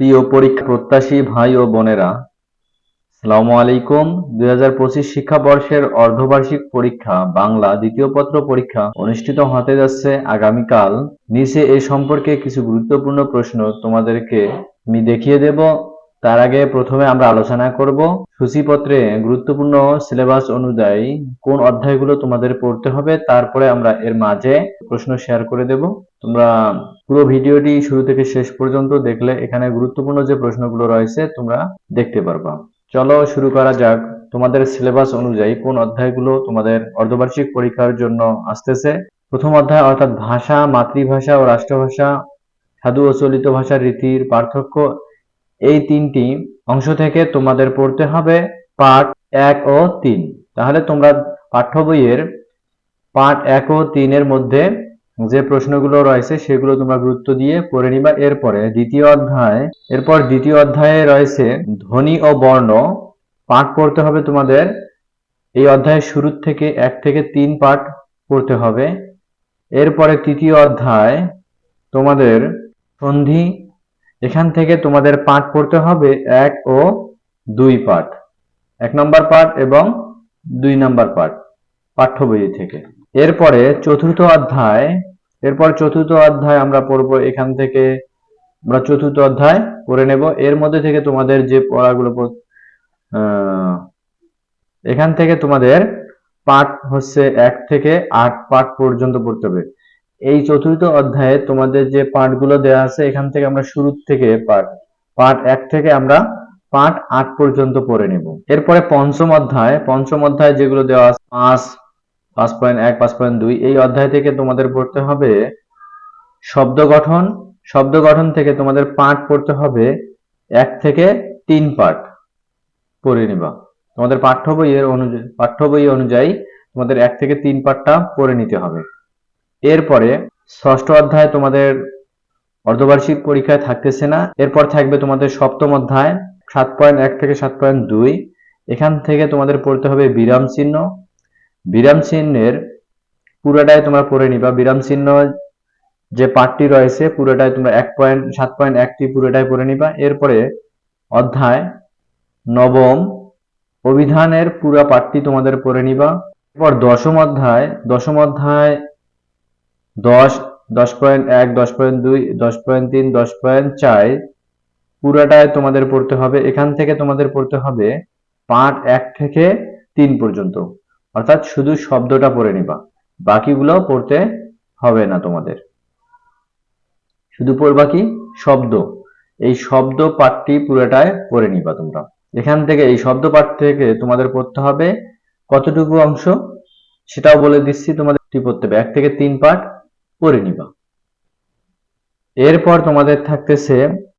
প্রিয় পরীক্ষা প্রত্যাশী ভাই ও বোনেরা সালামু আলাইকুম। দুই হাজার পঁচিশ শিক্ষাবর্ষের অর্ধবার্ষিক পরীক্ষা, বাংলা দ্বিতীয় পত্র পরীক্ষা অনুষ্ঠিত হতে যাচ্ছে আগামীকাল। নিচে এ সম্পর্কে কিছু গুরুত্বপূর্ণ প্রশ্ন তোমাদেরকে আমি দেখিয়ে দেব। তার আগে প্রথমে আমরা আলোচনা করব সূচিপত্রে গুরুত্বপূর্ণ সিলেবাস অনুযায়ী কোন অধ্যায়গুলো তোমাদের পড়তে হবে, তারপরে আমরা এর মাঝে প্রশ্ন শেয়ার করে দেব। তোমরা পুরো ভিডিওটি শুরু থেকে শেষ পর্যন্ত দেখলে এখানে গুরুত্বপূর্ণ যে প্রশ্নগুলো রয়েছে তোমরা দেখতে পারবা। চলো শুরু করা যাক। তোমাদের সিলেবাস অনুযায়ী কোন অধ্যায়গুলো তোমাদের অর্ধবার্ষিক পরীক্ষার জন্য আসতেছে? প্রথম অধ্যায় অর্থাৎ ভাষা, মাতৃভাষা ও রাষ্ট্রভাষা, সাধু ও চলিত ভাষার রীতির পার্থক্য। এই তিনটি অংশ থেকে তোমাদের পড়তে হবে পাঠ এক ও তিন। তাহলে তোমরা পাঠ্য বইয়ের পাঠ এক ও তিনের মধ্যে যে প্রশ্নগুলো রয়েছে সেগুলো তোমরা গুরুত্ব দিয়ে পড়ে নিবা। এরপরে দ্বিতীয় অধ্যায়, এরপর দ্বিতীয় অধ্যায়ে রয়েছে ধ্বনি ও বর্ণ। পাঠ পড়তে হবে তোমাদের। এই অধ্যায়ের শুরু থেকে এক থেকে তিন পাঠ পড়তে হবে। এরপরে তৃতীয় অধ্যায়, তোমাদের সন্ধি। এখান থেকে তোমাদের পাঠ পড়তে হবে এক ও দুই পাঠ। এক নম্বর পাঠ এবং দুই নম্বর পাঠ, পাঠ্য বই থেকে। এরপরে চতুর্থ অধ্যায় এরপর চতুর্থ অধ্যায় আমরা পড়ব এখান থেকে। আমরা চতুর্থ অধ্যায় পড়ে নেব। এর মধ্যে থেকে তোমাদের যে পড়াগুলো এখান থেকে তোমাদের পাঠ হচ্ছে এক থেকে আট পাঠ পর্যন্ত পড়তে হবে। এই চতুর্থ অধ্যায়ে তোমাদের যে পাঠগুলো দেওয়া আছে, এখান থেকে আমরা শুরু থেকে পাঠ পাঠ এক থেকে আমরা পাঠ আট পর্যন্ত পড়ে নেব। এরপরে পঞ্চম অধ্যায় পঞ্চম অধ্যায় যেগুলো দেওয়া আছে, পাঁচ পাঁচ পয়েন্ট এক, পাঁচ পয়েন্ট দুই, এই অধ্যায় থেকে তোমাদের পড়তে হবে শব্দ গঠন। শব্দ গঠন থেকে তোমাদের পাঠ পড়তে হবে এক থেকে তিন পাঠ পড়ে নিবা। তোমাদের পাঠ্য বইয়ের অনুযায়ী পাঠ্য বই অনুযায়ী তোমাদের এক থেকে তিন পাঠটা পড়ে নিতে হবে। এরপরে ষষ্ঠ অধ্যায় তোমাদের অর্ধবার্ষিক পরীক্ষায় থাকতেছে না। এরপর থাকবে তোমাদের সপ্তম অধ্যায়, সাত পয়েন্ট এক থেকে সাত পয়েন্ট দুই। এখান থেকে তোমাদের পড়তে হবে বিরাম চিহ্ন। বিরাম চিহ্নের পুরোটাই তোমরা পড়ে নিবা। বিরাম চিহ্ন যে পাঠটি রয়েছে, পুরোটাই তোমরা এক পয়েন্ট সাত পয়েন্ট একটি পুরোটাই পড়ে নিবা। এরপরে অধ্যায় নবম, অভিধানের পুরো পাঠটি তোমাদের পড়ে নিবা। এরপর দশম অধ্যায় দশম অধ্যায় দশ দশ পয়েন্ট এক, দশ পয়েন্ট দুই, দশ পয়েন্ট তিন, দশ পয়েন্ট চার, পুরাটাই তোমাদের পড়তে হবে। এখান থেকে তোমাদের পড়তে হবে পাঠ এক থেকে তিন পর্যন্ত। অর্থাৎ শুধু শব্দটা পড়ে নিবা। বাকিগুলো পড়তে হবে না তোমাদের। শুধু পড়বা কি? শব্দ। এই শব্দ পাঠটি পুরোটাই পড়ে নিবা তোমরা। এখান থেকে এই শব্দ পাঠ থেকে তোমাদের পড়তে হবে কতটুকু অংশ? সেটাও বলে দিচ্ছি, তোমাদের কি পড়তে হবে? এক থেকে তিন পাঠ পড়ে নিবা। এরপর তোমাদের থাকতেছে